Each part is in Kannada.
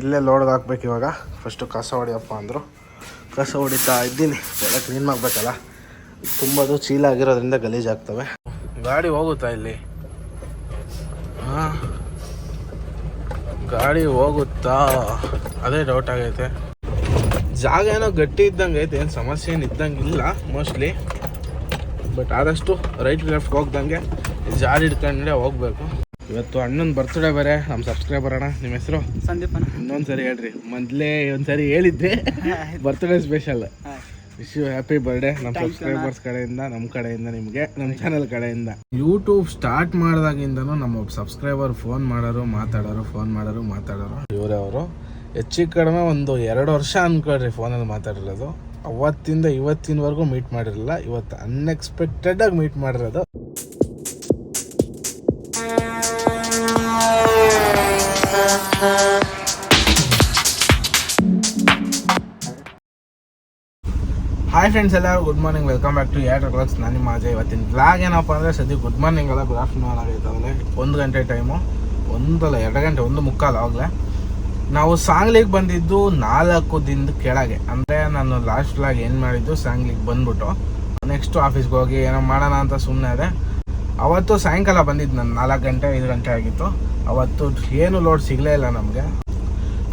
ಇಲ್ಲೇ ಲೋಡ್ಗೆ ಹಾಕ್ಬೇಕು ಇವಾಗ. ಫಸ್ಟು ಕಸ ಹೊಡಿಯಪ್ಪ ಅಂದರು. ಕಸ ಹೊಡಿತಾ ಇದ್ದೀನಿ. ಎಲ್ಲ ಕ್ಲೀನ್ ಮಾಡಬೇಕಲ್ಲ. ತುಂಬದು ಚೀಲ ಆಗಿರೋದ್ರಿಂದ ಗಲೀಜಾಗ್ತವೆ ಗಾಡಿ ಹೋಗುತ್ತಾ ಇಲ್ಲಿ? ಗಾಡಿ ಹೋಗುತ್ತಾ? ಅದೇ ಡೌಟ್ ಆಗೈತೆ. ಜಾಗ ಏನೋ ಗಟ್ಟಿ ಇದ್ದಂಗೆ ಐತೆ, ಏನು ಸಮಸ್ಯೆ ಏನು ಇದ್ದಂಗೆ ಇಲ್ಲ ಮೋಸ್ಟ್ಲಿ ಬಟ್ ಆದಷ್ಟು ರೈಟ್ ಲೆಫ್ಟ್ ಹೋಗ್ದಂಗೆ ಜಾಡಿ ಹಿಡ್ಕೊಂಡೆ ಹೋಗ್ಬೇಕು. ಇವತ್ತು ಅಣ್ಣನ ಬರ್ತ್ಡೇ ಬೇರೆ ನಮ್ಮ ಸಬ್ಸ್ಕ್ರೈಬರ್ ಅಣ್ಣ ನಿಮ್ಮ ಹೆಸರು? ಸಂದೀಪ್ ಇನ್ನೊಂದು ಸರಿ ಹೇಳ್ರಿ ಮೊದಲೇ ಒಂದ್ಸರಿ ಹೇಳಿದ್ದೆ. Birthday special wish you happy birthday ನಮ್ಮ ಸಬ್ಸ್ಕ್ರೈಬರ್ಸ್ ಕಡೆಯಿಂದ ನಮ್ಮ ಕಡೆಯಿಂದ ನಿಮಗೆ ನಮ್ಮ ಚಾನಲ್ ಕಡೆಯಿಂದ. ಯೂಟ್ಯೂಬ್ ಸ್ಟಾರ್ಟ್ ಮಾಡಿದಾಗಿಂದನೂ ನಮ್ಮ ಸಬ್ಸ್ಕ್ರೈಬರ್ ಫೋನ್ ಮಾಡೋರು ಮಾತಾಡೋರು ಫೋನ್ ಮಾಡೋರು ಮಾತಾಡೋರು. ಇವರೇ ಅವರು. ಹೆಚ್ಚಿಗೆ ಕಡಿಮೆ ಒಂದು ಎರಡು ವರ್ಷ ಅನ್ಕೊಳ್ರಿ ಫೋನಲ್ಲಿ ಮಾತಾಡಿರೋದು. ಅವತ್ತಿಂದ ಇವತ್ತಿನವರೆಗೂ ಮೀಟ್ ಮಾಡಿರಲಿಲ್ಲ ಇವತ್ತು ಅನ್ಎಕ್ಸ್ಪೆಕ್ಟೆಡ್ ಆಗಿ ಮೀಟ್ ಮಾಡಿರೋದು. ಹಾಯ್ ಫ್ರೆಂಡ್ಸ್ ಎಲ್ಲರೂ good morning welcome back to eight clocks ನಾನು ನಿಮ್ಮ ಅಜಯ್. ಇವತ್ತಿನ ಬ್ಲಾಗ್ ಏನಪ್ಪ ಅಂದರೆ ಸದ್ಯ ಗುಡ್ ಮಾರ್ನಿಂಗ್ ಅಲ್ಲ. ಗುಡ್ ಆಫ್ಟರ್ನೂನ್ ಆಗೈತಾವಲೆ ಒಂದು ಗಂಟೆ ಟೈಮು ಒಂದಲ್ಲ ಎರಡು ಗಂಟೆ, ಒಂದು ಮುಕ್ಕಾಲು ಆಗಲೇ. ನಾವು ಸಾಂಗ್ಲಿಗೆ ಬಂದಿದ್ದು ನಾಲ್ಕು ದಿನದ ಕೆಳಗೆ. ಅಂದರೆ ನಾನು ಲಾಸ್ಟ್ ಬ್ಲಾಗ್ ಏನು ಮಾಡಿದ್ದು? ಸಾಂಗ್ಲಿಗೆ ಬಂದ್ಬಿಟ್ಟು. ನೆಕ್ಸ್ಟು ಆಫೀಸ್ಗೆ ಹೋಗಿ ಏನೋ ಮಾಡೋಣ ಅಂತ ಸುಮ್ಮನೆ ಅದೇ ಅವತ್ತು ಸಾಯಂಕಾಲ ಬಂದಿದ್ದು ನಾನು ನಾಲ್ಕು ಗಂಟೆ, ಐದು ಗಂಟೆ ಆಗಿತ್ತು. ಅವತ್ತು ಏನು ಲೋಡ್ ಸಿಗಲೇ ಇಲ್ಲ ನಮಗೆ.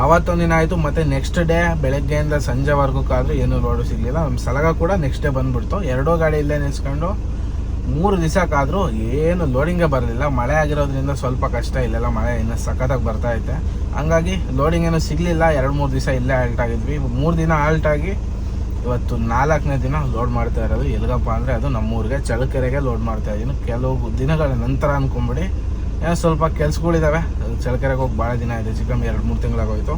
ಅವತ್ತೊಂದಿನ ಆಯಿತು, ಮತ್ತು ನೆಕ್ಸ್ಟ್ ಡೇ ಬೆಳಗ್ಗೆಯಿಂದ ಸಂಜೆವರೆಗೂ ಕಾದರೂ ಏನೂ ಲೋಡು ಸಿಗಲಿಲ್ಲ. ನಮ್ಮ ಸಲಗ ಕೂಡ ನೆಕ್ಸ್ಟ್ ಡೇ ಬಂದುಬಿಡ್ತು. ಎರಡೂ ಗಾಡಿ ಇಲ್ಲೇ ನಿಲ್ಸ್ಕೊಂಡು ಮೂರು ದಿವಸಕ್ಕಾದರೂ ಏನು ಲೋಡಿಂಗೇ ಬರಲಿಲ್ಲ. ಮಳೆ ಆಗಿರೋದ್ರಿಂದ ಸ್ವಲ್ಪ ಕಷ್ಟ ಇಲ್ಲೆಲ್ಲ ಮಳೆ ಇನ್ನೂ ಸಖತ್ತಾಗಿ ಬರ್ತಾ ಐತೆ. ಹಂಗಾಗಿ ಲೋಡಿಂಗ್ ಏನೂ ಸಿಗಲಿಲ್ಲ. ಎರಡು ಮೂರು ದಿವಸ ಇಲ್ಲೇ ಆಲ್ಟ್ ಆಗಿದ್ವಿ. ಮೂರು ದಿನ ಆಲ್ಟ್ ಆಗಿ ಇವತ್ತು ನಾಲ್ಕನೇ ದಿನ ಲೋಡ್ ಮಾಡ್ತಾ ಇರೋದು ಎಲ್ಗಪ್ಪ ಅಂದರೆ ಅದು ನಮ್ಮೂರಿಗೆ ಚಳಕೆರೆಗೆ ಲೋಡ್ ಮಾಡ್ತಾ ಇದ್ದೀನಿ ಕೆಲವು ದಿನಗಳ ನಂತರ ಅಂದ್ಕೊಂಬಿಡಿ ಏನೋ ಸ್ವಲ್ಪ ಕೆಲ್ಸಗಳಿದ್ದಾವೆ ಚಳಕೆರೆಗೆ ಹೋಗಿ ಭಾಳ ದಿನ ಇದೆ. ಚಿಕ್ಕಮ್ಮ ಎರಡು, ಮೂರು ತಿಂಗಳಾಗೋಯ್ತು.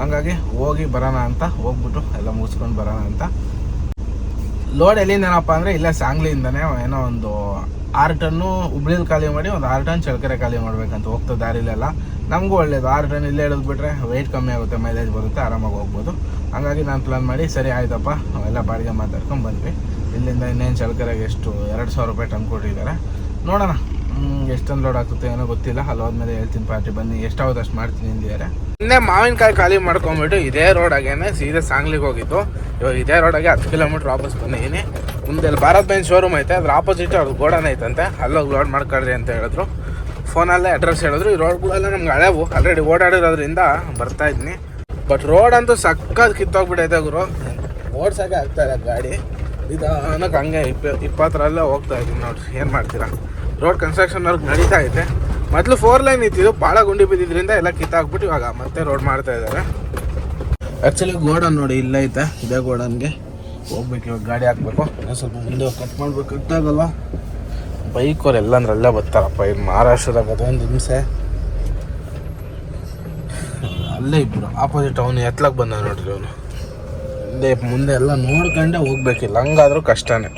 ಹಂಗಾಗಿ ಹೋಗಿ ಬರೋಣ ಅಂತ ಹೋಗ್ಬಿಟ್ಟು ಎಲ್ಲ ಮುಗಿಸ್ಕೊಂಡು ಬರೋಣ ಅಂತ. ಲೋಡ್ ಎಲ್ಲಿಂದೇನಪ್ಪ ಅಂದರೆ ಇಲ್ಲೇ ಸಾಂಗ್ಲಿಯಿಂದನೇ ಏನೋ ಒಂದು ಆರು ಟನ್ನು ಹುಬ್ಳಿಲಿ ಖಾಲಿ ಮಾಡಿ ಒಂದು ಆರು ಟನ್ ಚಳಕರೆ ಖಾಲಿ ಮಾಡಬೇಕಂತ ಹೋಗ್ತಾ ದಾರಿಲೆಲ್ಲ. ನಮಗೂ ಒಳ್ಳೇದು. ಆರು ಟನ್ ಇಲ್ಲೇ ಹಿಡಿದ್ಬಿಟ್ರೆ ವೆಯ್ಟ್ ಕಮ್ಮಿ ಆಗುತ್ತೆ ಮೈಲೇಜ್ ಬರುತ್ತೆ, ಆರಾಮಾಗಿ ಹೋಗ್ಬೋದು. ಹಂಗಾಗಿ ನಾನು ಪ್ಲಾನ್ ಮಾಡಿ, ಸರಿ ಆಯ್ತಪ್ಪ ನಾವೆಲ್ಲ ಬಾಡಿಗೆ ಮಾತಾಡ್ಕೊಂಡು ಬಂದ್ವಿ. ಇಲ್ಲಿಂದ ಇನ್ನೇನು ಚಳಕರೆಗೆ ಎಷ್ಟು? ಎರಡು ಸಾವಿರ ರೂಪಾಯಿ ಟನ್ ಕೊಟ್ಟಿದ್ದಾರೆ ನೋಡೋಣ. ಎಷ್ಟೊಂದು ಲೋಡ್ ಆಗುತ್ತೆ ಏನೋ ಗೊತ್ತಿಲ್ಲ. ಹೋದ್ಮೇಲೆ ಹೇಳ್ತೀನಿ ಪಾರ್ಟಿ, ಬನ್ನಿ. ಎಷ್ಟಾಗುತ್ತೆ ಅಷ್ಟು ಮಾಡ್ತೀನಿ ಅಂದಿದ್ದಾರೆ ಇನ್ನೇ ಮಾವಿನಕಾಯಿ ಖಾಲಿ ಮಾಡ್ಕೊಂಬಿಟ್ಟು ಇದೇ ರೋಡಾಗೇನೆ ಸೀದಾ ಸಾಂಗ್ಲಿಗೆ ಹೋಗಿದ್ದು. ಇವಾಗ ಇದೇ ರೋಡಾಗೆ ಹತ್ತು ಕಿಲೋಮೀಟ್ರ್ ವಾಪಸ್ ಬಂದಿದ್ದೀನಿ. ಮುಂದೆ ಅಲ್ಲಿ ಭಾರತ್ ಬೈನ್ ಶೋರೂಮ್ ಐತೆ. ಅದ್ರ ಆಪೋಸಿಟ್ ಅವ್ರದ್ದು ಗೋಡನ್ ಐತಂತೆ. ಅಲ್ಲೋಗಿ ಲೋಡ್ ಮಾಡ್ಕೊಳ್ರಿ ಅಂತ ಹೇಳಿದ್ರು. ಫೋನಲ್ಲೇ ಅಡ್ರೆಸ್ ಹೇಳಿದ್ರು. ಈ ರೋಡ್ಗಳೆಲ್ಲ ನಮ್ಗೆ ಹಳೆವು. ಆಲ್ರೆಡಿ ಓಡಾಡಿರೋದ್ರಿಂದ ಬರ್ತಾ ಇದ್ದೀನಿ ಬಟ್ ರೋಡ್ ಅಂತೂ ಸಕ್ಕತ್ ಕಿತ್ತೋಗ್ಬಿಟ್ಟೈತೆ ಗುರು. ಓಡ್ಸೋಕೆ ಆಗ್ತಾ ಇಲ್ಲ ಗಾಡಿ. ನಿಧಾನಕ್ಕೆ ಹಂಗೆ ಇಪ್ಪ ಇಪ್ಪತ್ತರಲ್ಲೇ ಹೋಗ್ತಾ ಇದ್ದೀನಿ ನೋಡ್ರಿ. ಏನು ಮಾಡ್ತೀರಾ? ರೋಡ್ ಕನ್ಸ್ಟ್ರಕ್ಷನ್ ವರ್ಕ್ ನಡೀತಾ ಐತೆ ಮೊದಲು ಫೋರ್ ಲೈನ್ ಇತ್ತಿದ್ದು ಭಾಳ ಗುಂಡಿ ಬಿದ್ದಿದ್ರಿಂದ ಎಲ್ಲ ಕಿತ್ತಾಕ್ಬಿಟ್ಟು ಇವಾಗ ಮತ್ತೆ ರೋಡ್ ಮಾಡ್ತಾ ಇದ್ದಾರೆ. ಆ್ಯಕ್ಚುಲಿ ಗೋಡನ್ ನೋಡಿ ಇಲ್ಲ ಐತೆ, ಇದೇ ಗೋಡನ್ಗೆ ಹೋಗ್ಬೇಕು, ಇವಾಗ ಗಾಡಿ ಹಾಕ್ಬೇಕು. ಸ್ವಲ್ಪ ಮುಂದೆ ಕಟ್ ಮಾಡ್ಬೇಕು. ಕಟ್ಟಾಗಲ್ಲ ಬೈಕವ್ರು ಎಲ್ಲ ಅಂದ್ರೆ ಅಲ್ಲೇ ಬರ್ತಾರಪ್ಪ. ಇಲ್ಲಿ ಮಹಾರಾಷ್ಟ್ರದಾಗ ಅದೊಂದು ಹಿಂಸೆ. ಅಲ್ಲೇ ಇಬ್ಬರು ಆಪೋಸಿಟ್ ಅವನು ಎತ್ಲಕ್ಕೆ ಬಂದ ನೋಡ್ರಿ ಅವನು ಇಲ್ಲೇ ಮುಂದೆ ಎಲ್ಲ ನೋಡ್ಕೊಂಡೆ ಹೋಗ್ಬೇಕಿಲ್ಲ. ಹಂಗಾದ್ರೂ ಕಷ್ಟನೇ.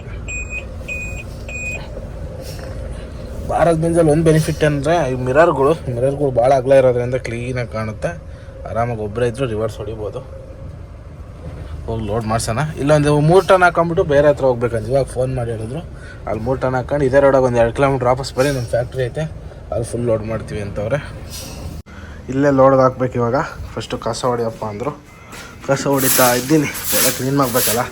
ಭಾರತ್ ಬೆಂಜಲ್ಲಿ ಒಂದು ಬೆನಿಫಿಟ್ ಅಂದರೆ ಈ ಮಿರರ್ಗಳು ಮಿರರ್ಗಳು ಭಾಳ ಅಗಲ ಇರೋದ್ರಿಂದ ಕ್ಲೀನಾಗಿ ಕಾಣುತ್ತೆ. ಆರಾಮಾಗಿ ಒಬ್ಬರೇ ಇದ್ದರೂ ರಿವರ್ಸ್ ಹೊಡಿಬೋದು. ಹೋಗಿ ಲೋಡ್ ಮಾಡ್ಸೋಣ. ಇಲ್ಲೊಂದು ಮೂರು ಟನ್ ಹಾಕೊಂಡ್ಬಿಟ್ಟು ಬೇರೆ ಹತ್ರ ಹೋಗ್ಬೇಕಂತ ಇವಾಗ ಫೋನ್ ಮಾಡಿ ಹೇಳಿದ್ರು. ಅಲ್ಲಿ ಮೂರು ಟನ್ ಹಾಕೊಂಡು ಇದೇ ರೋಡಾಗ ಒಂದು ಎರಡು ಕಿಲೋಮೀಟ್ರ್ ವಾಪಸ್ ಬರೀ ನಮ್ಮ ಫ್ಯಾಕ್ಟ್ರಿ ಐತೆ. ಅಲ್ಲಿ ಫುಲ್ ಲೋಡ್ ಮಾಡ್ತೀವಿ ಅಂತವ್ರೆ. ಇಲ್ಲೇ ಲೋಡ್ಗೆ ಹಾಕ್ಬೇಕು ಇವಾಗ. ಫಸ್ಟು ಕಸ ಹೊಡಿಯಪ್ಪ ಅಂದರು. ಕಸ ಹೊಡಿತಾ ಇದ್ದೀನಿ. ಎಲ್ಲ ಕ್ಲೀನ್ ಮಾಡಬೇಕಲ್ಲ.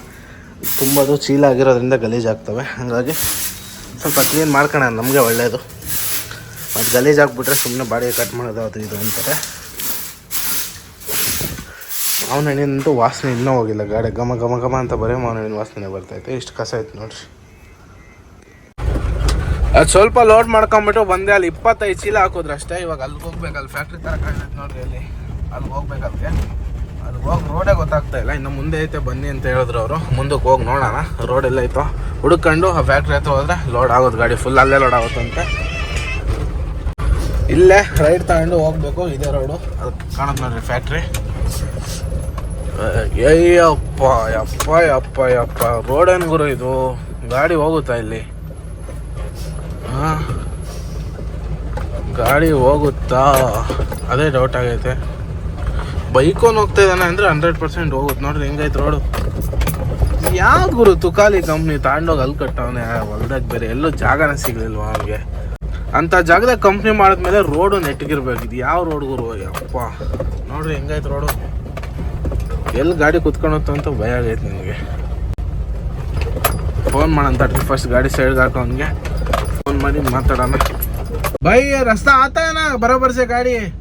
ತುಂಬದು ಚೀಲ ಆಗಿರೋದ್ರಿಂದ ಗಲೀಜಾಗ್ತವೆ. ಹಾಗಾಗಿ ಸ್ವಲ್ಪ ಕ್ಲೀನ್ ಮಾಡ್ಕೋಣ, ನಮಗೆ ಒಳ್ಳೆಯದು ಮತ್ತು ಗಲೀಜಾಗ್ಬಿಟ್ರೆ ಸುಮ್ಮನೆ ಬಾಡಿಗೆ ಕಟ್ ಮಾಡೋದು ಅದು ಇದು ಅಂತಾರೆ. ಮಾವಿನ ಹಣ್ಣಿನಂತೂ ವಾಸನೆ ಇನ್ನೂ ಹೋಗಿಲ್ಲ, ಗಾಡಿ ಘಮ ಘಮ ಘಮ ಅಂತ ಬರೀ ಮಾವಿನ ಹಣ್ಣಿನ ವಾಸನೆ ಬರ್ತೈತೆ ಇಷ್ಟು ಕಸ ಐತೆ ನೋಡ್ರಿ. ಅದು ಸ್ವಲ್ಪ ಲೋಡ್ ಮಾಡ್ಕೊಂಬಿಟ್ಟು ಬಂದೆ, ಅಲ್ಲಿ ಇಪ್ಪತ್ತೈದು ಚೀಲ ಹಾಕೋದ್ರಷ್ಟೇ. ಇವಾಗ ಅಲ್ಲಿಗೆ ಹೋಗ್ಬೇಕು, ಅಲ್ಲಿ ಫ್ಯಾಕ್ಟ್ರಿ ಥರ ಕಾಣ್ತೈತೆ ನೋಡ್ರಿ ಅಲ್ಲಿ. ಅಲ್ಲಿಗೆ ಹೋಗ್ಬೇಕಂತೆ. ಹೋಗಿ ರೋಡೇ ಗೊತ್ತಾಗ್ತಾ ಇಲ್ಲ. ಇನ್ನು ಮುಂದೆ ಐತೆ, ಬನ್ನಿ ಅಂತ ಹೇಳಿದ್ರು ಅವರು. ಮುಂದಕ್ಕೆ ಹೋಗಿ ನೋಡೋಣ. ರೋಡ್ ಎಲ್ಲ ಐತೋ? ಹುಡುಕೊಂಡು ಆ ಫ್ಯಾಕ್ಟ್ರಿ ಹತ್ರ ಹೋದ್ರೆ ಲೋಡ್ ಆಗೋದು ಗಾಡಿ ಫುಲ್ ಅಲ್ಲೇ ಲೋಡ್ ಆಗುತ್ತಂತೆ ಇಲ್ಲೇ ರೈಟ್ ತಗೊಂಡು ಹೋಗ್ಬೇಕು. ಇದೇ ರೋಡು ಅದು ಕಾಣುತ್ತೆ ನೋಡ್ರಿ ಫ್ಯಾಕ್ಟ್ರಿ ಅಯ್ಯಪ್ಪ ಅಪ್ಪ ಅಪ್ಪ ಅಪ್ಪ ರೋಡ್ ಏನು ಗುರು ಇದು? ಗಾಡಿ ಹೋಗುತ್ತಾ ಇಲ್ಲಿ? ಹಾಂ? ಗಾಡಿ ಹೋಗುತ್ತಾ? ಅದೇ ಡೌಟ್ ಆಗೈತೆ. ಬೈಕೋನ್ ಹೋಗ್ತಾ ಇದ್ದಾನೆ ಅಂದರೆ ಹಂಡ್ರೆಡ್ ಪರ್ಸೆಂಟ್ ಹೋಗುತ್ತೆ. ನೋಡ್ರಿ ಹೆಂಗೈತೆ ರೋಡು ಯಾವ ಗುರು ತುಕಾಲಿ ಕಂಪ್ನಿ ತಗೊಂಡೋಗಿ ಅಲ್ಲಿ ಕಟ್ಟವನೆ? ಹೊಲ್ದಾಗ ಬೇರೆ ಎಲ್ಲೂ ಜಾಗನೇ ಸಿಗಲಿಲ್ವ ಅವ್ನಿಗೆ? ಅಂತ ಜಾಗದಾಗ ಕಂಪ್ನಿ ಮಾಡಿದ್ಮೇಲೆ ರೋಡು ನೆಟ್ಟಿಗಿರ್ಬೇಕು. ಇದು ಯಾವ ರೋಡ್ ಗುರು? ಅಪ್ಪ ನೋಡ್ರಿ ಹೆಂಗೈತೆ ರೋಡು ಎಲ್ಲಿ ಗಾಡಿ ಕುತ್ಕೊಳತ್ತು ಅಂತ ಭಯ ಆಗೈತೆ ನನಗೆ ಫೋನ್ ಮಾಡಂತ ಫಸ್ಟ್ ಗಾಡಿ ಸೈಡ್ಗೆ ಹಾಕೋನ್ಗೆ ಫೋನ್ ಮಾಡಿ ಮಾತಾಡೋಣ. ಬೈ, ರಸ್ತಾ ಆತಾ ಬರೋಬರ್ಸೆ ना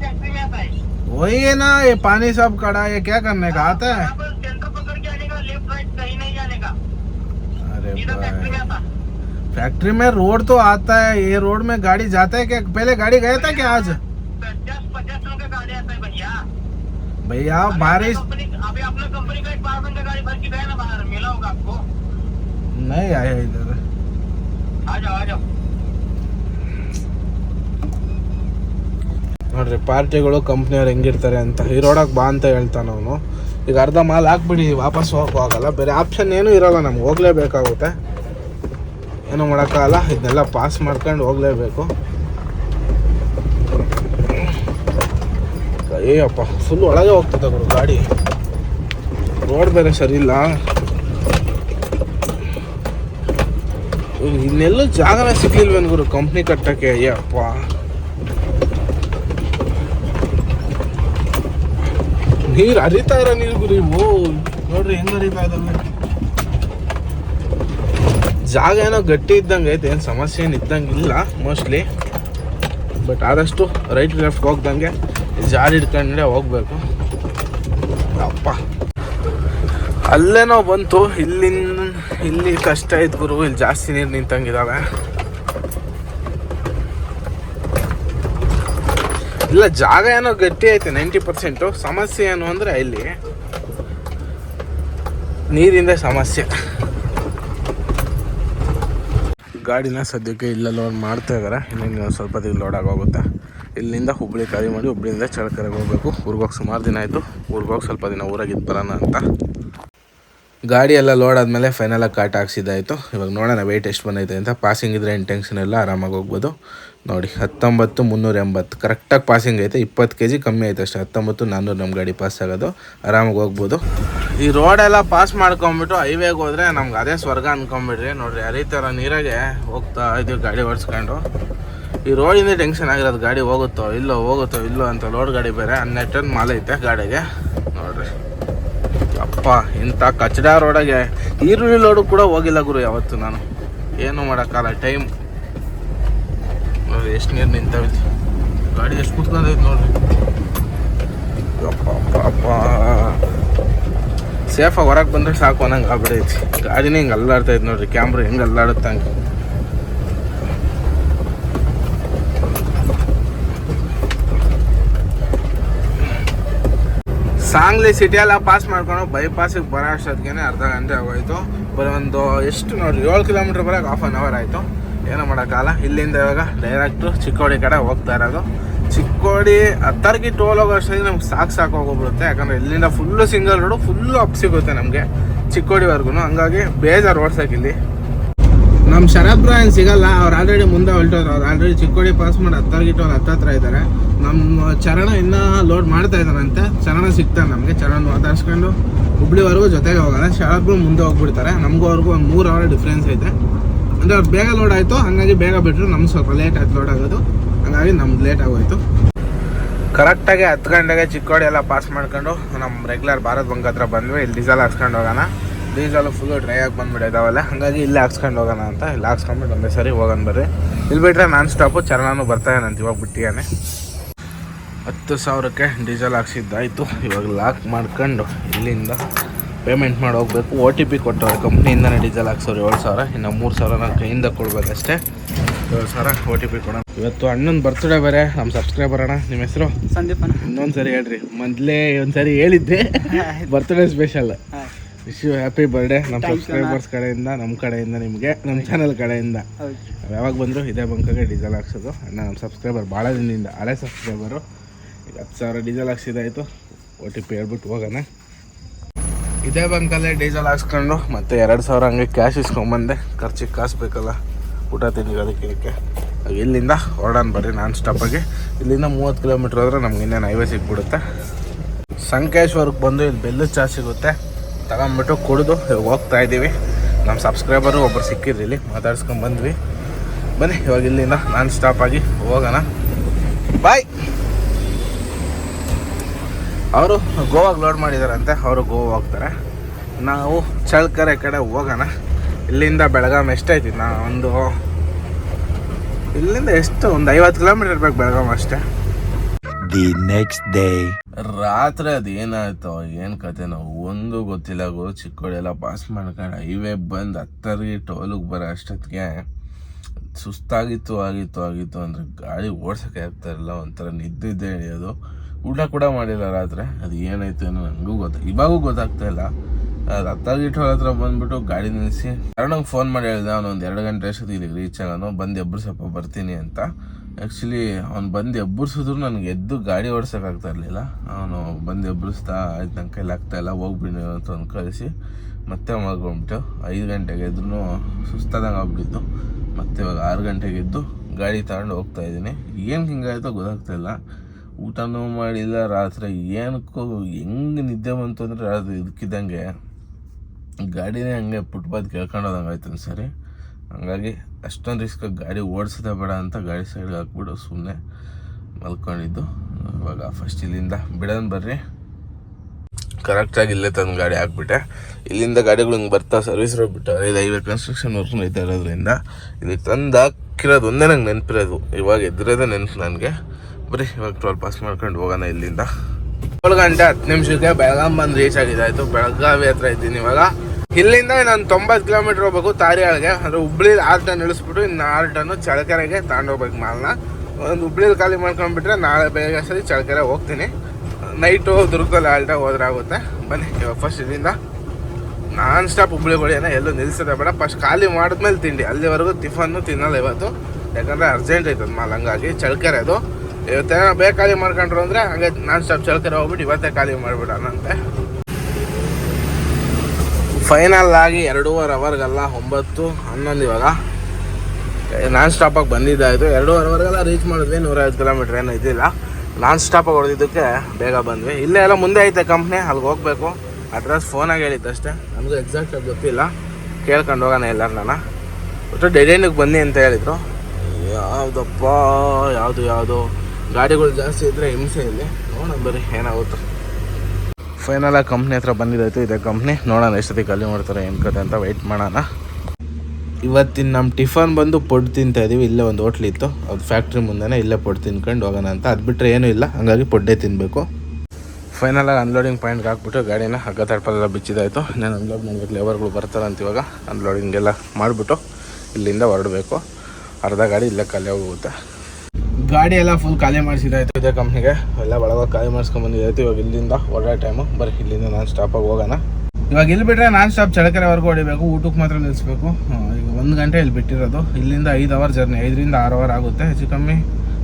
वही है ना ये पानी सब कड़ा है क्या करने का आता है? का अरे फैक्ट्री में भाई फैक्ट्री में रोड तो आता है ये रोड में गाड़ी जाता है क्या? पहले गाड़ी गया था क्या आज? है भैया। बारिश अभी अपना कंपनी का एक बारह का गाड़ी भर के गया ना बाहर मिला होगा आपको। नहीं आया इधर। आ जाओ आ जाओ। ನೋಡ್ರಿ, ಪಾರ್ಟಿಗಳು ಕಂಪ್ನಿಯವ್ರು ಹೆಂಗಿರ್ತಾರೆ ಅಂತ. ಈ ರೋಡಕ್ಕೆ ಬಾ ಅಂತ ಹೇಳ್ತಾನೆ ಅವನು. ಈಗ ಅರ್ಧ ಮಾಲ್ ಹಾಕ್ಬಿಡಿ, ವಾಪಸ್ ಹೋಗಲ್ಲ ಬೇರೆ ಆಪ್ಷನ್ ಏನೂ ಇರೋಲ್ಲ ನಮ್ಗೆ, ಹೋಗ್ಲೇಬೇಕಾಗುತ್ತೆ. ಏನೂ ಮಾಡೋಕ್ಕಾಗಲ್ಲ. ಇದನ್ನೆಲ್ಲ ಪಾಸ್ ಮಾಡ್ಕೊಂಡು ಹೋಗಲೇಬೇಕು. ಏಯಪ್ಪ ಫುಲ್ ಒಳಗೆ ಹೋಗ್ತದೆ ಗುರು, ಗಾಡಿ. ರೋಡ್ ಬೇರೆ ಸರಿ ಇಲ್ಲ. ಇನ್ನೆಲ್ಲೂ ಜಾಗನೇ ಸಿಗ್ಲಿಲ್ವೇನು ಗುರು ಕಂಪ್ನಿ ಕಟ್ಟಕ್ಕೆ? ಅಯ್ಯಪ್ಪ. ನೀರು ಹರಿತಾ ಇರೋ ನೀರು ನೀವು. ನೋಡ್ರಿ ಹೆಂಗ್ ಹರಿತಾ ಇದ್ದಾವೆ ಜಾಗ ಏನೋ ಗಟ್ಟಿ ಇದ್ದಂಗೆ ಐತೆ ಏನು ಸಮಸ್ಯೆ ಏನು ಇದ್ದಂಗೆ ಇಲ್ಲ ಮೋಸ್ಟ್ಲಿ ಬಟ್ ಆದಷ್ಟು ರೈಟ್ ಲೆಫ್ಟ್ ಹೋಗ್ದಂಗೆ ಜಾರಿ ಹಿಡ್ಕೊಂಡೆ ಹೋಗ್ಬೇಕು. ಅಪ್ಪ ಅಲ್ಲೇನೋ ಬಂತು ಇಲ್ಲಿಂದ ಇಲ್ಲಿ ಕಷ್ಟ ಐತೆ ಗುರು ಇಲ್ಲಿ ಜಾಸ್ತಿ ನೀರು ನಿಂತಂಗಿದಾವೆ ಇಲ್ಲ, ಜಾಗ ಏನೋ ಗಟ್ಟಿ ಐತೆ ನೈಂಟಿ ಪರ್ಸೆಂಟು ಸಮಸ್ಯೆ ಏನು ಅಂದರೆ ಇಲ್ಲಿ ನೀರಿಂದ ಸಮಸ್ಯೆ. ಗಾಡಿನ ಸದ್ಯಕ್ಕೆ ಇಲ್ಲ ಲೋಡ್ ಮಾಡ್ತಾ ಇದ್ದಾರೆ ಇನ್ನೇನು ಸ್ವಲ್ಪ ದಿನ ಲೋಡ್ ಆಗೋಗುತ್ತೆ ಇಲ್ಲಿಂದ ಹುಬ್ಳಿ ಖಾಲಿ ಮಾಡಿ ಹುಬ್ಳಿಯಿಂದ ಚಳಕೆರೆಗೆ ಹೋಗ್ಬೇಕು. ಊರ್ಗೋಗಿ ಸುಮಾರು ದಿನ ಆಯಿತು. ಊರ್ಗೋಗಿ ಸ್ವಲ್ಪ ದಿನ ಊರಾಗಿದ್ದು ಬರೋಣ ಅಂತ. ಗಾಡಿ ಎಲ್ಲ ಲೋಡ್ ಆದಮೇಲೆ ಫೈನಲಾಗಿ ಕಾಟ್ ಹಾಕ್ಸಿದ್ದಾಯಿತು. ಇವಾಗ ನೋಡೋಣ ವೆಯ್ಟ್ ಎಷ್ಟು ಬಂದೈತೆ ಅಂತ. ಪಾಸಿಂಗ್ ಇದ್ರೆ ಏನು ಟೆನ್ಷನ್ ಎಲ್ಲ ಆರಾಮಾಗಿ ಹೋಗ್ಬೋದು. ನೋಡಿ, ಹತ್ತೊಂಬತ್ತು ಮುನ್ನೂರ ಎಂಬತ್ತು. ಕರೆಕ್ಟಾಗಿ ಪಾಸಿಂಗ್ ಐತೆ. ಇಪ್ಪತ್ತು ಕೆ ಜಿ ಕಮ್ಮಿ ಐತೆ ಅಷ್ಟೇ. ಹತ್ತೊಂಬತ್ತು ನಾನ್ನೂರು ನಮ್ಮ ಗಾಡಿ ಪಾಸ್ ಆಗೋದು. ಆರಾಮಾಗಿ ಹೋಗ್ಬೋದು. ಈ ರೋಡೆಲ್ಲ ಪಾಸ್ ಮಾಡ್ಕೊಂಬಿಟ್ಟು ಹೈವೇಗೆ ಹೋದ್ರೆ ನಮ್ಗೆ ಅದೇ ಸ್ವರ್ಗ ಅನ್ಕೊಂಬಿಡ್ರಿ ನೋಡ್ರಿ ಥರ ನೀರಾಗೆ ಹೋಗ್ತಾ ಇದೀವಿ ಗಾಡಿ ಓಡಿಸ್ಕೊಂಡು. ಈ ರೋಡಿಂದ ಟೆನ್ಷನ್ ಆಗಿರೋದು ಗಾಡಿ ಹೋಗುತ್ತೋ, ಇಲ್ಲೋ ಹೋಗುತ್ತೋ, ಇಲ್ಲೋ ಅಂತ ಲೋಡ್ ಗಾಡಿ ಬೇರೆ. ಹನ್ನೆರಡು ಟನ್ ಮಾಲ್ ಐತೆ ಗಾಡಿಗೆ. ನೋಡ್ರಿ. ಅಪ್ಪ, ಇಂಥ ಕಚಡ ರೋಡಾಗೆ ಈರುಳ್ಳಿ ಲೋಡು ಕೂಡ ಹೋಗಿಲ್ಲ ಗುರು ಯಾವತ್ತು ನಾನು. ಏನು ಮಾಡೋಕ್ಕಲ್ಲ ಟೈಮ್. ನೋಡಿ, ಎಷ್ಟು ನೀರು ನಿಂತೈತಿ ಗಾಡಿ ಎಷ್ಟು ಕುತ್ಕೊಂಡೈತಿ ನೋಡ್ರಿ. ಅಪ್ಪ ಅಪ್ಪ ಅಪ್ಪ ಸೇಫಾಗಿ ಹೊರಗೆ ಬಂದ್ರೆ ಸಾಕು ಅನ್ನಂಗೆ ಆಗ್ಬಿಡೈತಿ. ಗಾಡಿನೇ ಹಿಂಗೆ ಅಲ್ಲಾಡ್ತೈತೆ ನೋಡ್ರಿ, ಕ್ಯಾಮ್ರಾ ಹೆಂಗೆ ಅಲ್ಲಾಡುತ್ತೆ ಹಂಗೆ ಸಾಂಗ್ಲಿ ಸಿಟಿ ಎಲ್ಲ ಪಾಸ್ ಮಾಡ್ಕೊಂಡು ಬೈಪಾಸಿಗೆ ಬರೋ ಅಷ್ಟೊತ್ತಿಗೆ ಅರ್ಧ ಗಂಟೆ ಆಗೋಯ್ತು. ಬರೀ ಒಂದು ಎಷ್ಟು ನೋಡ್ರಿ, ಏಳು ಕಿಲೋಮೀಟ್ರ್ ಬರೋಕೆ ಹಾಫ್ ಆನ್ ಅವರ್ ಆಯಿತು. ಏನೂ ಮಾಡೋಕ್ಕಲ್ಲ ಇಲ್ಲಿಂದ ಇವಾಗ ಡೈರೆಕ್ಟು ಚಿಕ್ಕೋಡಿ ಕಡೆ ಹೋಗ್ತಾ ಇರೋದು. ಚಿಕ್ಕೋಡಿ ಹತ್ತರ್ಗಿ ಟೋಲ್ ಹೋಗೋ ಅಷ್ಟೊತ್ತಿಗೆ ನಮ್ಗೆ ಸಾಕು ಸಾಕು ಹೋಗೋಗ್ಬಿಡುತ್ತೆ ಯಾಕಂದರೆ ಇಲ್ಲಿಂದ full single road full up ಸಿಗುತ್ತೆ ನಮಗೆ ಚಿಕ್ಕೋಡಿವರೆಗೂ ಹಂಗಾಗಿ ಬೇಜಾರು ಇಲ್ಲಿ. ನಮ್ಮ ಶರತ್ ಏನು ಸಿಗಲ್ಲ, ಅವ್ರು ಆಲ್ರೆಡಿ ಮುಂದೆ ಹೊಲ್ಟೋದ್ರು. ಅವ್ರು ಆಲ್ರೆಡಿ ಚಿಕ್ಕೋಡಿ ಪಾಸ್ ಮಾಡಿ ಹತ್ತರ್ಗಿ ಟೋಲ್ ಹತ್ತತ್ರ ಇದ್ದಾರೆ ನಮ್ಮ ಚರಣ ಇನ್ನೂ ಲೋಡ್ ಮಾಡ್ತಾ ಇದ್ದಾರಂತೆ ಚರಣ ಸಿಗ್ತಾರೆ ನಮಗೆ. ಚರಣ ಮಾತಾಡ್ಸ್ಕೊಂಡು ಹುಬ್ಳಿವರೆಗೂ ಜೊತೆಗೆ ಹೋಗಲ್ಲ ಶರತ್ ಮುಂದೆ ಹೋಗ್ಬಿಡ್ತಾರೆ. ನಮಗೂ ಅವ್ರಿಗೂ ಒಂದು ಮೂರು ಅವರ್ ಡಿಫ್ರೆನ್ಸ್ ಐತೆ. ಅಂದರೆ ಅವ್ರು ಬೇಗ ಲೋಡ್ ಆಯಿತು. ಹಾಗಾಗಿ ಬೇಗ ಬಿಟ್ಟರು ನಮ್ಗೆ ಸ್ವಲ್ಪ ಲೇಟ್ ಆಯ್ತು ಲೋಡ್ ಆಗೋದು. ಹಾಗಾಗಿ ನಮ್ಗೆ ಲೇಟ್ ಆಗೋಯ್ತು. ಕರೆಕ್ಟಾಗಿ ಹತ್ತು ಗಂಟೆಗೆ ಚಿಕ್ಕೋಡಿ ಎಲ್ಲ ಪಾಸ್ ಮಾಡ್ಕೊಂಡು ನಮ್ಮ ರೆಗ್ಯುಲರ್ ಭಾರತ್ ಬಂಕ್ ಹತ್ರ ಬಂದ್ವಿ. ಇಲ್ಲಿ ಡೀಸೆಲ್ ಹಾಕ್ಸ್ಕೊಂಡು ಹೋಗೋಣ. ಡೀಸೆಲ್ ಫುಲ್ಲು ಡ್ರೈ ಆಗಿ ಬಂದ್ಬಿಟ್ಟಿದ್ದಾವಲ್ಲ ಹಾಗಾಗಿ ಇಲ್ಲೇ ಹಾಕ್ಸ್ಕೊಂಡು ಹೋಗೋಣ ಅಂತ. ಇಲ್ಲಿ ಹಾಕ್ಸ್ಕೊಂಡ್ಬಿಟ್ಟು ಒಂದೇ ಸರಿ ಹೋಗೋಣ ಬರ್ರಿ. ಇಲ್ಲಿ ಬಿಟ್ಟರೆ ನಾನ್ ಸ್ಟಾಪು ಚರಣನೂ ಬರ್ತಾ ಅಂತ ಇವಾಗ ಬಿಟ್ಟಿಯಾನೆ ಹತ್ತು ಸಾವಿರಕ್ಕೆ ಡೀಸೆಲ್ ಹಾಕ್ಸಿದ್ದಾಯಿತು. ಇವಾಗ ಲಾಕ್ ಮಾಡ್ಕೊಂಡು ಇಲ್ಲಿಂದ ಪೇಮೆಂಟ್ ಮಾಡಿ ಹೋಗ್ಬೇಕು. ಓ ಟಿ ಪಿ ಕೊಟ್ಟವ್ರೆ ಕಂಪ್ನಿಯಿಂದನೇ ಡೀಸೆಲ್ ಹಾಕ್ಸೋರು ಏಳು ಸಾವಿರ ಇನ್ನು ಮೂರು ಸಾವಿರ ನಾನು ಕೈಯಿಂದ ಕೊಡಬೇಕಷ್ಟೇ. ಏಳು ಸಾವಿರ ಓ ಟಿ ಪಿ ಕೊಡೋಣ. ಇವತ್ತು ಅಣ್ಣನ ಬರ್ತ್ಡೇ ಬೇರೆ ನಮ್ಮ ಸಬ್ಸ್ಕ್ರೈಬರ್ ಅಣ್ಣ ನಿಮ್ಮ ಹೆಸರು? ಸಂದೀಪನ ಇನ್ನೊಂದು ಸರಿ ಹೇಳ್ರಿ. ಮೊದಲೇ ಒಂದು ಸರಿ ಹೇಳಿದ್ದೆ birthday special wish you happy birthday ನಮ್ಮ ಸಬ್ಸ್ಕ್ರೈಬರ್ಸ್ ಕಡೆಯಿಂದ ನಮ್ಮ ಕಡೆಯಿಂದ ನಿಮಗೆ ನಮ್ಮ ಚಾನಲ್ ಕಡೆಯಿಂದ. ಯಾವಾಗ ಬಂದರೂ ಇದೇ ಬಂಕಾಗೆ ಡೀಸೆಲ್ ಹಾಕ್ಸೋದು. ಅಣ್ಣ ನಮ್ಮ ಸಬ್ಸ್ಕ್ರೈಬರ್ ಭಾಳ ದಿನದಿಂದ ಹಳೆ ಸಬ್ಸ್ಕ್ರೈಬರು ಹತ್ತು ಸಾವಿರ ಡೀಸೆಲ್ ಹಾಕ್ಸಿದಾಯಿತು ಒ ಟಿ ಪಿ ಹೇಳ್ಬಿಟ್ಟು ಹೋಗೋಣ. ಇದೇ ಬಂಕಲ್ಲೇ ಡೀಸೆಲ್ ಹಾಕ್ಸ್ಕೊಂಡು ಮತ್ತೆ ಎರಡು ಸಾವಿರ ಹಂಗೆ ಕ್ಯಾಶ್ ಇಸ್ಕೊಂಬಂದೆ ಖರ್ಚಿಗೆ ಕಾಸು ಬೇಕಲ್ಲ. ಊಟ ಅದಕ್ಕೆ ಇದಕ್ಕೆ. ಇಲ್ಲಿಂದ ಹೊರಡೋಣ ಬರ್ರಿ ನಾನ್ ಸ್ಟಾಪಾಗಿ ಇಲ್ಲಿಂದ ಮೂವತ್ತು ಕಿಲೋಮೀಟ್ರ್ ಹೋದ್ರೆ ನಮ್ಗೆ ಇನ್ನೇನು ಹೈವೇ ಸಿಕ್ಬಿಡುತ್ತೆ. ಸಂಕೇಶ್ವರಕ್ಕೆ ಬಂದು ಇಲ್ಲಿ ಬೆಲ್ಲ ಚಾ ಸಿಗುತ್ತೆ. ತಗೊಂಬಿಟ್ಟು ಕುಡಿದು ಹೋಗ್ತಾ ಇದ್ದೀವಿ. ನಮ್ಮ ಸಬ್ಸ್ಕ್ರೈಬರು ಒಬ್ಬರು ಸಿಕ್ಕಿದ್ರಿ ಇಲ್ಲಿ, ಮಾತಾಡ್ಸ್ಕೊಂಡು ಬಂದ್ವಿ. ಬನ್ನಿ, ಇವಾಗ ಇಲ್ಲಿಂದ ನಾನ್ ಸ್ಟಾಪ್ ಆಗಿ ಹೋಗೋಣ. ಬಾಯ್ ಅವರು ಗೋವಾಗೆ ಲೋಡ್ ಮಾಡಿದಾರಂತೆ ಅವರು ಗೋವಾ ಹೋಗ್ತಾರೆ. ನಾವು ಚಳ್ಕೆರೆ ಕಡೆ ಹೋಗೋಣ. ಇಲ್ಲಿಂದ ಬೆಳಗಾಂ ಎಷ್ಟಾಯ್ತು ನಾ ಒಂದು ಇಲ್ಲಿಂದ ಎಷ್ಟು? ಒಂದು ಐವತ್ತು ಕಿಲೋಮೀಟರ್ ಇರ್ಬೇಕು ಬೆಳಗಾಂ ಅಷ್ಟೇ. ದಿ ನೆಕ್ಸ್ಟ್ ಡೇ ರಾತ್ರಿ ಅದು ಏನಾಯ್ತೋ ಏನು ಕತೆನೋ ಒಂದು ಗೊತ್ತಿಲ್ಲ ಗೋ ಚಿಕ್ಕೋಳೆಲ್ಲ ಪಾಸ್ ಮಾಡ್ಕೊಂಡು ಹೈವೇ ಬಂದು ಹತ್ತರಿಗೆ ಟೋಲಿಗೆ ಬರೋ ಅಷ್ಟೊತ್ತಿಗೆ ಸುಸ್ತಾಗಿತ್ತು ಆಗಿತ್ತು ಆಗಿತ್ತು ಅಂದರೆ ಗಾಡಿ ಓಡ್ಸೋಕೆ ಆಗ್ತಾ ಇರಲಿಲ್ಲ ಒಂಥರ ನಿದ್ದಿದ್ದೆ ಹಿಡಿಯೋದು ಊಟ ಕೂಡ ಮಾಡಿಲ್ಲ ರಾತ್ರಿ. ಅದು ಏನಾಯ್ತು ಏನೋ ನನಗೂ ಗೊತ್ತ ಇವಾಗೂ ಗೊತ್ತಾಗ್ತಾ ಇಲ್ಲ. ರತ್ತಾಗಿಟ್ಟು ಹತ್ರ ಬಂದ್ಬಿಟ್ಟು ಗಾಡಿ ನಿಲ್ಲಿಸಿ ಕಾರಣಂಗೆ ಫೋನ್ ಮಾಡಿ ಹೇಳಿದೆ, ಅವನು ಒಂದು ಎರಡು ಗಂಟೆ ಅಷ್ಟೊತ್ತಿಗೆ ಇಲ್ಲಿಗೆ ರೀಚ್ ಆಗೋನು ಬಂದು ಎಬ್ಬರು ಬರ್ತೀನಿ ಅಂತ. ಆ್ಯಕ್ಚುಲಿ ಅವ್ನು ಬಂದು ಎಬ್ಬರಿಸಿದ್ರು ನನಗೆ ಎದ್ದು ಗಾಡಿ ಓಡ್ಸೋಕ್ಕಾಗ್ತಾ ಇರಲಿಲ್ಲ. ಅವನು ಬಂದು ಎಬ್ಬರಿಸ್ತಾ ಆಯ್ತು ನನ್ನ ಕೈಲಿ ಆಗ್ತಾ ಇಲ್ಲ, ಹೋಗ್ಬಿಡಿ ಅಂತ ಒಂದು ಕಳಿಸಿ ಮತ್ತೆ ಮಲ್ಕೊಂಡ್ಬಿಟ್ಟು ಐದು ಗಂಟೆಗೆ ಎದ್ರೂ ಸುಸ್ತಾದಂಗೆ ಆಗ್ಬಿಟ್ಟಿತ್ತು ಮತ್ತೆ ಇವಾಗ ಆರು ಗಂಟೆಗೆ ಎದ್ದು ಗಾಡಿ ತಗೊಂಡು ಹೋಗ್ತಾ ಇದ್ದೀನಿ. ಏನು ಹಿಂಗಾಯಿತೋ ಗೊತ್ತಾಗ್ತಾ ಇಲ್ಲ. ಊಟನೂ ಮಾಡಿಲ್ಲ, ರಾತ್ರಿ ಏನಕ್ಕೂ ಹೆಂಗೆ ನಿದ್ದೆ ಬಂತು ಅಂದರೆ ಅದು ಇದಕ್ಕಿದ್ದಂಗೆ ಗಾಡಿನೇ ಹಂಗೆ ಫುಟ್ಪಾತ್ ಕೇಳ್ಕೊಂಡೋದಂಗೆ ಆಯ್ತು ಸರಿ ಹಂಗಾಗಿ ಅಷ್ಟೊಂದು ರಿಸ್ಕ್ ಗಾಡಿ ಓಡಿಸೋದೇ ಬೇಡ ಅಂತ ಗಾಡಿ ಸೈಡ್ಗೆ ಹಾಕ್ಬಿಟ್ಟು ಸುಮ್ಮನೆ ಮಲ್ಕೊಂಡಿದ್ದು. ಇವಾಗ ಫಸ್ಟ್ ಇಲ್ಲಿಂದ ಬಿಡೋಣ ಬರ್ರಿ. ಕರೆಕ್ಟಾಗಿ ಇಲ್ಲೇ ತಂದು ಗಾಡಿ ಹಾಕ್ಬಿಟ್ಟೆ. ಇಲ್ಲಿಂದ ಗಾಡಿಗಳು ಹಿಂಗೆ ಬರ್ತಾ ಸರ್ವಿಸ್ ರೋಡ್ ಬಿಟ್ಟು ಇದು ಹೈವೇ ಕನ್ಸ್ಟ್ರಕ್ಷನ್ ವರ್ಕ್ ನಡೀತಾ ಇರೋದ್ರಿಂದ, ಇಲ್ಲಿ ತಂದು ಹಾಕಿರೋದು ಒಂದೇ ನಂಗೆ ನೆನಪಿರೋದು. ಇವಾಗ ಎದುರದೇ ನೆನಪು ನನಗೆ. ಬರೀ, ಇವಾಗ ಟ್ವೆಲ್ ಪಾಸ್ ಮಾಡ್ಕೊಂಡು ಹೋಗೋಣ ಇಲ್ಲಿಂದ. ಏಳು ಗಂಟೆ ಹತ್ತು ನಿಮಿಷಕ್ಕೆ ಬೆಳಗಾಂ ಬಂದು ರೀಚ್ ಆಗಿದ್ದಾಯ್ತು ಬೆಳಗಾವಿ ಹತ್ರ ಇದ್ದೀನಿ ಇವಾಗ. ಇಲ್ಲಿಂದ ನಾನು ತೊಂಬತ್ತು ಕಿಲೋಮೀಟರ್ ಹೋಗ್ಬೇಕು ತಾರಿಯಾಳಿಗೆ. ಅಂದರೆ ಹುಬ್ಳಿ ಆರು ಟನ್ ಇಳಿಸ್ಬಿಟ್ಟು ಇನ್ನು ಆರು ಟನ್ನು ಚಳಕೆರೆಗೆ ತಗೊಂಡೋಗ್ಬೇಕು ಮಾಲ್ನ. ಒಂದು ಹುಬ್ಳಿಲಿ ಖಾಲಿ ಮಾಡ್ಕೊಂಡ್ಬಿಟ್ರೆ ನಾಳೆ ಬೇಗ ಸರಿ ಚಳಕೆರೆ ಹೋಗ್ತೀನಿ. ನೈಟು ದುರ್ಗದಲ್ಲಿ ಆಲ್ಟ ಹೋದ್ರೆ ಆಗುತ್ತೆ. ಬನ್ನಿ, ಇವಾಗ ಫಸ್ಟ್ ಇಲ್ಲಿಂದ. ನಾನ್ ಸ್ಟಾಪ್ ಹುಬ್ಳಿ ಹೊಡಿಯೋಣ ಎಲ್ಲೂ ನಿಲ್ಸೋದೇ ಬೇಡ. ಫಸ್ಟ್ ಖಾಲಿ ಮಾಡಿದ್ಮೇಲೆ ತಿಂಡಿ. ಅಲ್ಲಿವರೆಗೂ ಟಿಫನ್ನು ತಿನ್ನಲ್ಲ ಇವತ್ತು. ಯಾಕಂದರೆ ಅರ್ಜೆಂಟ್ ಐತದ ಮಾಲ್. ಹಂಗಾಗಿ ಚಳಕೆರೆ ಅದು. ಇವತ್ತೇನೋ ಬೇಗ ಖಾಲಿ ಮಾಡ್ಕೊಂಡ್ರು ಅಂದರೆ ಹಂಗೆ ನಾನ್ ಸ್ಟಾಪ್ ಚಳ್ಕೆರೆ ಹೋಗ್ಬಿಟ್ಟು ಇವತ್ತೇ ಖಾಲಿ ಮಾಡಿಬಿಡೋಣಂತೆ ಫೈನಲ್ ಆಗಿ ಎರಡೂವರೆ ಅವರ್ಗೆಲ್ಲ, ಒಂಬತ್ತು, ಹನ್ನೊಂದು ಇವಾಗ. ನಾನ್ ಸ್ಟಾಪಾಗಿ ಬಂದಿದ್ದಾಯಿತು ಎರಡೂವರೆ ಅವರ್ಗೆಲ್ಲ ರೀಚ್ ಮಾಡಿದ್ವಿ, ನೂರೈವತ್ತು ಕಿಲೋಮೀಟ್ರ್ ಏನು ಇದ್ದಿಲ್ಲ. ನಾನ್ ಸ್ಟಾಪಾಗಿ ಹೊಡೆದಿದ್ದಕ್ಕೆ ಬೇಗ ಬಂದ್ವಿ. ಇಲ್ಲೇ ಎಲ್ಲ ಮುಂದೆ ಐತೆ ಕಂಪ್ನಿ ಅಲ್ಲಿಗೆ ಹೋಗಬೇಕು. ಅಡ್ರೆಸ್ ಫೋನಾಗಿ ಹೇಳಿತ್ತು ಅಷ್ಟೇ. ಎಕ್ಸಾಕ್ಟ್ ಎಕ್ಸಾಕ್ಟಾಗಿ ಗೊತ್ತಿಲ್ಲ. ಕೇಳ್ಕೊಂಡು ಹೋಗೋಣ ಎಲ್ಲರೂ ನಾನು ಒಟ್ಟು ಡೆಡ್ ಎಂಡಿಗೆ ಬನ್ನಿ ಅಂತ ಹೇಳಿದರು. ಯಾವುದಪ್ಪ, ಯಾವುದು ಯಾವುದು? ಗಾಡಿಗಳು ಜಾಸ್ತಿ ಇದ್ದರೆ ಹಿಂಸೆ ಇದೆ. ನೋಡೋಣ ಬರ್ರಿ ಏನಾಗುತ್ತೆ. ಫೈನಲಾಗಿ ಕಂಪ್ನಿ ಹತ್ರ ಬಂದಿದ್ದಾಯ್ತು. ಇದೆ ಕಂಪ್ನಿ ನೋಡೋಣ ಎಷ್ಟೊತ್ತಿಗೆ ಖಾಲಿ ಮಾಡ್ತಾರೆ, ಏನು ಕತೆ ಅಂತ ವೆಯ್ಟ್ ಮಾಡೋಣ. ಇವತ್ತಿನ ನಮ್ಮ ಟಿಫನ್ ಬಂದು ಪೊಡ್ ತಿಂತಾ ಇದೀವಿ. ಇಲ್ಲೇ ಒಂದು ಹೋಟ್ಲ್ ಇತ್ತು. ಅದು ಫ್ಯಾಕ್ಟ್ರಿ ಮುಂದೆನೇ ಇಲ್ಲೇ ಪೊಡ್ ತಿನ್ಕೊಂಡು ಹೋಗೋಣ ಅಂತ. ಅದು ಬಿಟ್ಟರೆ ಏನೂ ಇಲ್ಲ. ಹಂಗಾಗಿ ಪೊಡ್ಡೇ ತಿನ್ನಬೇಕು ಫೈನಲಾಗಿ ಅನ್ಲೋಡಿಂಗ್ ಪಾಯಿಂಟ್ಗೆ ಹಾಕ್ಬಿಟ್ಟು ಗಾಡಿನ ಹಗ್ಗ ತಡಪಲ್ಲ ಬಿಚ್ಚಿದಾಯಿತು ನಾನು ಅನ್ಲೋಡ್ ಮಾಡಬೇಕು? ಲೇಬರ್ಗಳು ಬರ್ತಾರಂತ ಇವಾಗ. ಅನ್ಲೋಡಿಂಗ್ ಎಲ್ಲ ಮಾಡಿಬಿಟ್ಟು ಇಲ್ಲಿಂದ ಹೊರಡಬೇಕು. ಅರ್ಧ ಗಾಡಿ ಇಲ್ಲೇ ಖಾಲಿ ಹೋಗುತ್ತೆ. ಗಾಡಿ ಎಲ್ಲ ಫುಲ್ ಖಾಲಿ ಮಾಡಿಸಿದಾಯ್ತು ಇದೇ ಕಂಪ್ನಿಗೆ ಎಲ್ಲ ಒಳಗೆ ಖಾಲಿ ಮಾಡಿಸ್ಕೊಂಡ್ ಬಂದಿದ್ದಾಯ್ತು ಇವಾಗ ಇಲ್ಲಿಂದ ಹೊರಡೋ ಟೈಮು ಬರೀ ಇಲ್ಲಿಂದ ನಾನು ಸ್ಟಾಪಾಗಿ ಹೋಗೋಣ. ಇವಾಗ ಇಲ್ಲಿ ಬಿಟ್ಟರೆ ನಾನ್ ಸ್ಟಾಪ್ ಚಳಕೆರೆವರೆಗೂ ಹೊಡಿಬೇಕು. ಊಟಕ್ಕೆ ಮಾತ್ರ ನಿಲ್ಲಿಸ್ಬೇಕು ಈಗ ಒಂದು ಗಂಟೆ ಇಲ್ಲಿ ಬಿಟ್ಟಿರೋದು. ಇಲ್ಲಿಂದ ಐದು ಅವರ್ ಜರ್ನಿ ಐದರಿಂದ ಆರು ಅವರ್ ಆಗುತ್ತೆ. ಹೆಚ್ಚು ಕಮ್ಮಿ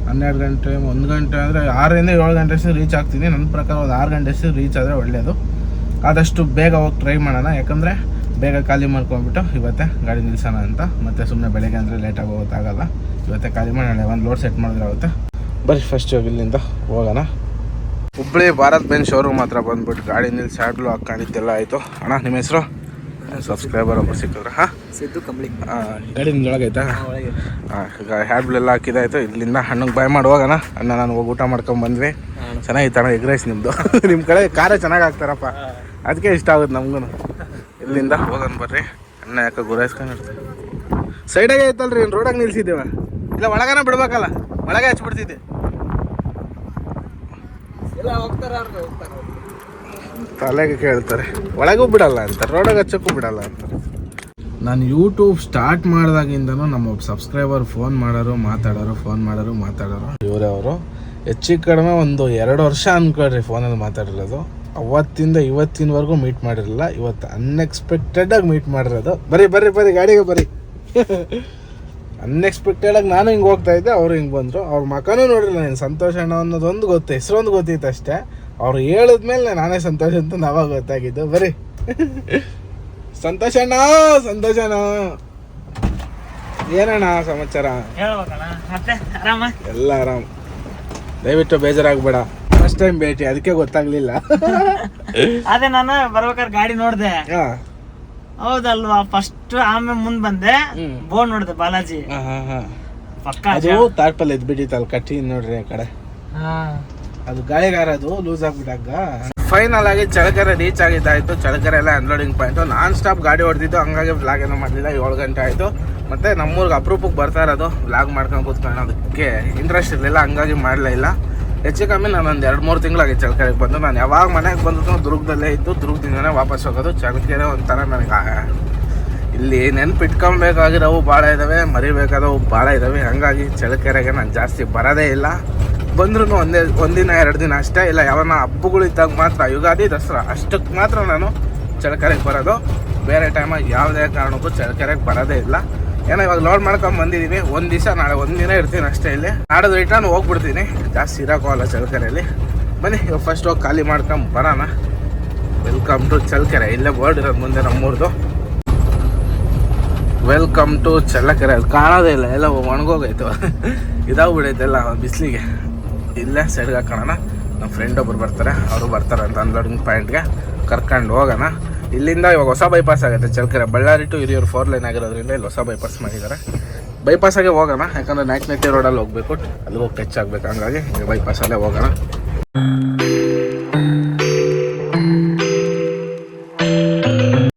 ಹನ್ನೆರಡು ಗಂಟೆ, ಒಂದು ಗಂಟೆ ಅಂದರೆ ಆರರಿಂದ ಏಳು ಗಂಟೆ ಅಷ್ಟು ರೀಚ್ ಆಗ್ತೀನಿ. ನನ್ನ ಪ್ರಕಾರ ಒಂದು ಆರು ಗಂಟೆ ಅಷ್ಟು ರೀಚ್ ಆದರೆ ಒಳ್ಳೆಯದು ಆದಷ್ಟು ಬೇಗ ಹೋಗಿ ಟ್ರೈ ಮಾಡೋಣ. ಯಾಕಂದರೆ ಬೇಗ ಖಾಲಿ ಮಾಡ್ಕೊಂಡ್ಬಿಟ್ಟು ಇವತ್ತೇ ಗಾಡಿ ನಿಲ್ಸೋಣ ಅಂತ. ಮತ್ತೆ ಸುಮ್ಮನೆ ಬೆಳಗ್ಗೆ ಅಂದರೆ ಲೇಟಾಗಿ ಹೋಗೋಕ್ಕಾಗಲ್ಲ ಇವತ್ತೇ ಖಾಲಿ ಮಾಡಿ ನಾಳೆ ಒಂದು ಲೋಡ್ ಸೆಟ್ ಮಾಡಿದ್ರೆ ಆಗುತ್ತೆ. ಬರ್ರಿ ಫಸ್ಟ್ ಇಲ್ಲಿಂದ ಹೋಗೋಣ. ಹುಬ್ಬಳ್ಳಿ ಭಾರತ್ ಬೆನ್ ಶೋರೂಮ್ ಹತ್ರ ಬಂದ್ಬಿಟ್ಟು ಗಾಡಿ ನಿಲ್ಸಿ ಹ್ಯಾಡ್ಲು ಹಾಕೊಂಡಿದ್ದೆಲ್ಲ ಆಯಿತು. ಅಣ್ಣ ನಿಮ್ಮ ಹೆಸರು? ಸಬ್ಸ್ಕ್ರೈಬರ್ ಒಬ್ಬರು ಸಿಕ್ಕಿದ್ರೆ. ಹಾಂ? ಸಿದ್ದು ಕಂಬಳಿ. ಗಾಡಿ ನಿಮ್ದೊಳಗೈತಾ ಒಳಗೆ ಹಾಂ ಈಗ ಹ್ಯಾಡ್ಲ್ ಎಲ್ಲ ಹಾಕಿದಾಯ್ತು ಇಲ್ಲಿಂದ ಹಣ್ಣಿಗೆ ಬಾಯ್ ಮಾಡಿ ಹೋಗೋಣ. ಅಣ್ಣ ನಾನು ಹೋಗಿ ಊಟ ಮಾಡ್ಕೊಂಡು ಬಂದ್ವಿ. ಚೆನ್ನಾಗಿತ್ತು ಅಣ್ಣ ಎಗ್ ರೈಸ್ ನಿಮ್ಮದು ನಿಮ್ಮ ಕಡೆ ಖಾರ ಚೆನ್ನಾಗಿ ಹಾಕ್ತಾರಪ್ಪ. ಅದಕ್ಕೆ ಇಷ್ಟ ಆಗುತ್ತೆ ನಮಗೂ ಇಲ್ಲಿಂದ ಹೋಗೋಣ ಬರ್ರಿ. ಅಣ್ಣ ಯಾಕೆ ಗುರಾಯಿಸ್ಕೊಂಡಿರ್ತೀವಿ ಸೈಡಾಗೆ ಐತಲ್ರಿ ರೋಡಾಗ ನಿಲ್ಸಿದ್ದೇವ? ಇಲ್ಲ ಒಳಗನ ಬಿಡ್ಬೇಕಲ್ಲ ಒಳಗೆ ಹಚ್ಬಿಡ್ತಿದ್ದೆ ಎಲ್ಲ ಹೋಗ್ತಾರ ಹೋಗ್ತಾರ? ತಲೆಗೆ ಕೇಳ್ತಾರೆ. ಒಳಗೂ ಬಿಡಲ್ಲ ಅಂತ ರೋಡಾಗ ಹಚ್ಚಕ್ಕೂ ಬಿಡಲ್ಲ ಅಂತ ನಾನು ಯೂಟ್ಯೂಬ್ ಸ್ಟಾರ್ಟ್ ಮಾಡಿದಾಗಿಂದನೂ ನಮ್ಮ ಒಬ್ಬ ಸಬ್ಸ್ಕ್ರೈಬರ್ ಫೋನ್ ಮಾಡೋರು ಮಾತಾಡೋರು ಫೋನ್ ಮಾಡೋರು ಮಾತಾಡೋರು. ಇವರೇ ಅವರು. ಹೆಚ್ಚಿಗೆ ಕಡಿಮೆ ಒಂದು ಎರಡು ವರ್ಷ ಅನ್ಕೊಳ್ರಿ ಫೋನಲ್ಲಿ ಮಾತಾಡಿರೋದು. ಅವತ್ತಿಂದ ಇವತ್ತಿನವರೆಗೂ ಮೀಟ್ ಮಾಡಿರಲಿಲ್ಲ. ಇವತ್ತು ಅನ್ಎಕ್ಸ್ಪೆಕ್ಟೆಡಾಗಿ ಮೀಟ್ ಮಾಡಿರೋದು. ಬರೀ ಬರ್ರಿ ಬರ್ರಿ ಗಾಡಿಗೆ ಬರ್ರಿ. ಅನ್ಎಕ್ಸ್ಪೆಕ್ಟೆಡಾಗಿ ನಾನು ಹಿಂಗೆ ಹೋಗ್ತಾ ಇದ್ದೆ ಅವರು ಹಿಂಗೆ ಬಂದರು. ಅವ್ರ ಮಕನೂ ನೋಡಿರಲಿಲ್ಲ ನೀನು ಸಂತೋಷ ಅಣ್ಣ ಅನ್ನೋದೊಂದು ಗೊತ್ತು ಹೆಸರೊಂದು ಗೊತ್ತಿತ್ತು ಅಷ್ಟೇ. ಅವ್ರು ಹೇಳಿದ್ಮೇಲೆ ನಾನೇ ಸಂತೋಷ ಅಂತ ನಾವಾಗ ಗೊತ್ತಾಗಿದ್ದು. ಬರೀ ಸಂತೋಷ ಅಣ್ಣ ಸಂತೋಷ ಅಣ್ಣ. ಏನಣ್ಣ ಸಮಾಚಾರ? ಎಲ್ಲ ಆರಾಮ್. ದಯವಿಟ್ಟು ಬೇಜಾರಾಗಬೇಡ. ಫಸ್ಟ್ ಟೈಮ್ ಭೇಟಿ ಅದಕ್ಕೆ ಗೊತ್ತಾಗ್ಲಿಲ್ಲ. ಅದೇ ನಾನು ಬರ್ಬೇಕಾದ್ರೆ ಗಾಡಿ ನೋಡ್ದೆ. ಹಾ. ಹೌದಲ್ವಾ ಫಸ್ಟ್ ಆಮೇಲೆ ಮುಂದ್ ಬಂದೆ ಬೋನ್ ನೋಡ್ದೆ ಬಾಲಾಜಿ. ಹಾ ಹಾ ಹಾ. ಪಕ್ಕ ಅದು ತಾರ್ಪಲ್ ಎದ್ ಬಿಟ್ಟಿತ್ತಲ್ಲ ಕಟ್ಟಿ ನೋಡ್ರಿ ಆ ಕಡೆ. ಅದು ಗಾಳಿಗಾರ ಅದು ಲೂಸ್ ಆಗ್ಬಿಟ್ಟಾಗ. ಫೈನಲ್ ಆಗಿ ಚಳಕರೆ ರೀಚ್ ಆಗಿದ್ದಾಯ್ತು ಚಳಕರೆ ಎಲ್ಲ ಅನ್ಲೋಡಿಂಗ್ ಪಾಯಿಂಟ್ ನಾನ್ ಸ್ಟಾಪ್ ಗಾಡಿ ಹೊಡೆದಿದ್ದು ಹಂಗಾಗಿ ಬ್ಲಾಗ್ ಏನೋ ಮಾಡಲಿಲ್ಲ ಏಳು ಗಂಟೆ ಆಯಿತು. ಮತ್ತೆ ನಮ್ಮೂರ್ಗೆ ಅಪರೂಪಕ್ಕೆ ಬರ್ತಾ ಇರೋದು ವ್ಲಾಗ್ ಮಾಡ್ಕೊಂಡು ಕೂತ್ಕೊಳ್ಳೋದಕ್ಕೆ ಇಂಟ್ರೆಸ್ಟ್ ಇರಲಿಲ್ಲ ಹಂಗಾಗಿ ಮಾಡಲೇ ಇಲ್ಲ. ಹೆಚ್ಚು ಕಮ್ಮಿ ನಾನು ಒಂದು ಎರಡು ಮೂರು ತಿಂಗಳಾಗಿ ಚಳಕೆರೆಗೆ ಬಂದು. ನಾನು ಯಾವಾಗ ಮನೆಗೆ ಬಂದ್ರು ದುರ್ಗದಲ್ಲೇ ಇದ್ದು ದುರ್ಗದಿಂದನೇ ವಾಪಸ್ ಹೋಗೋದು. ಚಳಕೆರೆ ಒಂಥರ ನನಗೆ ಇಲ್ಲಿ ನೆನ್ಪಿಟ್ಕೊಬೇಕಾಗಿರೋವು ಭಾಳ ಇದ್ದಾವೆ ಮರಿಬೇಕಾದವು ಭಾಳ ಇದ್ದಾವೆ ಹಂಗಾಗಿ ಚಳಕೆರೆಗೆ ನಾನು ಜಾಸ್ತಿ ಬರೋದೇ ಇಲ್ಲ. ಬಂದ್ರೂ ಒಂದೇ, ಒಂದಿನ, ಎರಡು ದಿನ ಅಷ್ಟೇ ಇಲ್ಲ. ಯಾವನ ಹಬ್ಬಗಳು ಇದ್ದಾಗ ಮಾತ್ರ, ಯುಗಾದಿ, ದಸರಾ ಅಷ್ಟಕ್ಕೆ ಮಾತ್ರ ನಾನು ಚಳಕೆರೆಗೆ ಬರೋದು. ಬೇರೆ ಟೈಮಾಗಿ ಯಾವುದೇ ಕಾರಣಕ್ಕೂ ಚಳಕೆರೆಗೆ ಬರೋದೇ ಇಲ್ಲ. ಏನೋ ಇವಾಗ ಲೋಡ್ ಮಾಡ್ಕೊಂಡು ಬಂದಿದ್ದೀವಿ ಒಂದು ದಿವಸ ನಾಳೆ ಒಂದಿನ ಇರ್ತೀನಿ ಅಷ್ಟೇ ಇಲ್ಲಿ. ನಾಡೋದು ರಿಟರ್ನ್ ಹೋಗ್ಬಿಡ್ತೀನಿ. ಜಾಸ್ತಿ ಇರೋಕ್ಕಲ್ಲ ಚಳ್ಕೆರೆಯಲ್ಲಿ ಬನ್ನಿ, ಇವಾಗ ಫಸ್ಟ್ ಹೋಗಿ ಖಾಲಿ ಮಾಡ್ಕೊಂಡು ಬರೋಣ. Welcome to Challakere. ಇಲ್ಲೇ ಬೋರ್ಡ್ ಇರೋದು ಮುಂದೆ ನಮ್ಮೂರ್ದು. Welcome to Challakere. ಅದು ಕಾಣೋದೇ ಇಲ್ಲ. ಎಲ್ಲ ಒಣಗೋಗೈತು. ಇದಾಗ್ಬಿಡೈತೆ ಎಲ್ಲ ಬಿಸಿಲಿಗೆ. ಇಲ್ಲೇ ಸೈಡ್ಗೆ ಹಾಕೋಣ. ನಮ್ಮ ಫ್ರೆಂಡ್ ಒಬ್ರು ಬರ್ತಾರೆ. ಅವರು ಬರ್ತಾರೆ ಅಂತ ಅನ್ಲೋಡಿಂಗ್ ಪಾಯಿಂಟ್ಗೆ ಕರ್ಕೊಂಡು ಹೋಗೋಣ. ಇಲ್ಲಿಂದ ಇವಾಗ ಹೊಸ ಬೈಪಾಸ್ ಆಗುತ್ತೆ. Challakere Ballari to Hiriyur four lane ಆಗಿರೋದ್ರಿಂದ ಇಲ್ಲಿ ಹೊಸ ಬೈಪಾಸ್ ಮಾಡಿದ್ದಾರೆ. ಬೈಪಾಸ್ ಬೈಪಾಸಾಗೆ ಹೋಗೋಣ, ಯಾಕಂದ್ರೆ ನಾಲ್ಕನೇತಿ ರೋಡಲ್ಲಿ ಹೋಗ್ಬೇಕು. ಅಲ್ಲಿ ಹೋಗಿ ಟಚ್ ಆಗ್ಬೇಕು. ಹಂಗಾಗಿ ಬೈಪಾಸಲ್ಲೇ ಹೋಗೋಣ.